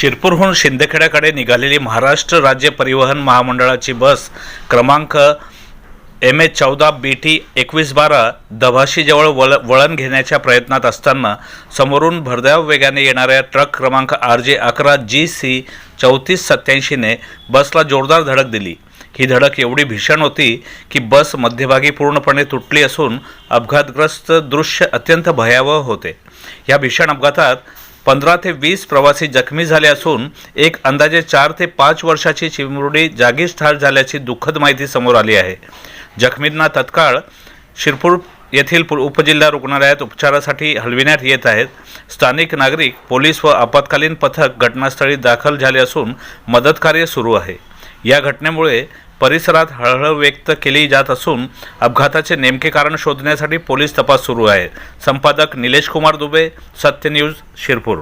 शिरपूरहून शिंदखेड्याकडे निघालेली महाराष्ट्र राज्य परिवहन महामंडळाची बस क्रमांक एम एच चौदा बी टी एकवीस बारा दभाशीजवळ वळ वळण घेण्याच्या प्रयत्नात असताना समोरून भरधाव वेगाने येणाऱ्या ट्रक क्रमांक आर जे अकरा जी सी चौतीस सत्याऐंशीने बसला जोरदार धडक दिली. ही धडक एवढी भीषण होती की बस मध्यभागी पूर्णपणे तुटली असून अपघातग्रस्त दृश्य अत्यंत भयावह होते. या भीषण अपघातात पंधरा ते वीस प्रवासी जखमी झाले असून एक अंदाजे चार ते पाच वर्षाची चिमुरडी जागीच ठार झाल्याची दुःखद माहिती समोर आली आहे. जखमींना तत्काळ शिरपूर येथील पु- उपजिल्हा रुग्णालयात उपचारासाठी हलविण्यात येत आहेत. स्थानिक नागरिक पोलीस व आपत्कालीन पथक घटनास्थळी दाखल झाले असून मदतकार्य सुरू आहे. या घटनेमुळे परिसरात हळहळ व्यक्त केली जात असून अपघाताचे नेमके कारण शोधण्यासाठी पोलीस तपास सुरू आहे. संपादक निलेश कुमार दुबे सत्य न्यूज शिरपूर.